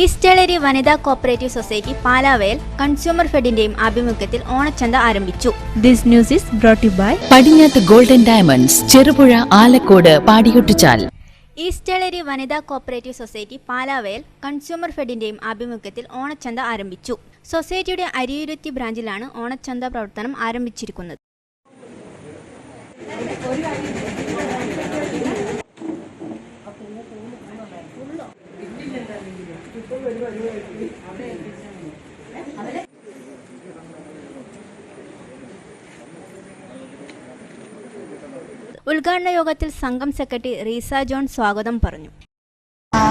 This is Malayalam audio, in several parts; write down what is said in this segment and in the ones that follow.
ഈസ്റ്റേളേരി വനിതാ കോപ്പറേറ്റീവ് സൊസൈറ്റി പാലാവയൽ കൺസ്യൂമർ ഫെഡിന്റെയും ആഭിമുഖ്യത്തിൽ ഓണച്ചന്ത ആരംഭിച്ചു. This news is brought by Padinjath golden diamonds Cherupuzha Alakode Padiyottuchal. East Eleri വനിതാ കോപ്പറേറ്റീവ് സൊസൈറ്റി പാലാവയൽ കൺസ്യൂമർ ഫെഡിന്റെയും ആഭിമുഖ്യത്തിൽ ഓണച്ചന്ത ആരംഭിച്ചു. സൊസൈറ്റിയുടെ അരിയുരുത്തി ബ്രാഞ്ചിലാണ് ഓണച്ചന്ത പ്രവർത്തനം ആരംഭിച്ചിരിക്കുന്നത്. ഉദ്ഘാടന യോഗത്തിൽ സംഘം സെക്രട്ടറി റീസ ജോൺ സ്വാഗതം പറഞ്ഞു.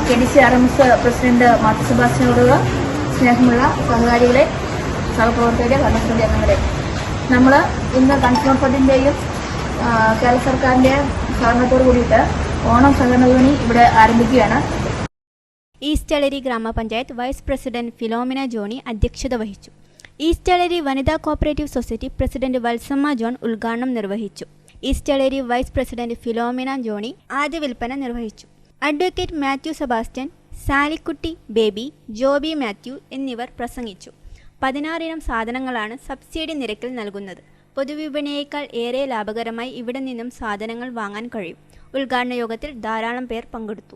K D C R M S president മാർട്ടി സുഭാഷിനോടുള്ള സ്നേഹമുള്ള സഹകാരികളെ സഹപ്രവർത്തകരെ ഭരണസമിതി അംഗങ്ങളെ നമ്മൾ ഇന്ന് കൺസ്യൂമർ ഫണ്ടിന്റെയും കേരള സർക്കാരിന്റെയും സഹകരണത്തോട് കൂടിയിട്ട് ഓണം സഹകരണ വിപണി ഇവിടെ ആരംഭിക്കുകയാണ്. ഈസ്റ്റളരി ഗ്രാമപഞ്ചായത്ത് വൈസ് പ്രസിഡന്റ് ഫിലോമിന ജോണി അധ്യക്ഷത വഹിച്ചു. ഈസ്റ്റളരി വനിതാ cooperative society president Valsamma John ഉദ്ഘാടനം നിർവഹിച്ചു. East Eleri vice president Philomena Johnny ആദ്യ വിൽപ്പന നിർവഹിച്ചു. Advocate Mathew Sebastian Salikutty Baby Joby Mathew എന്നിവർ പ്രസംഗിച്ചു. പതിനാറിനം സാധനങ്ങളാണ് സബ്സിഡി നിരക്കിൽ നൽകുന്നത്. പൊതുവിപണിയേക്കാൾ ഏറെ ലാഭകരമായി ഇവിടെ നിന്നും സാധനങ്ങൾ വാങ്ങാൻ കഴിയും. ഉദ്ഘാടന യോഗത്തിൽ ധാരാളം പേർ പങ്കെടുത്തു.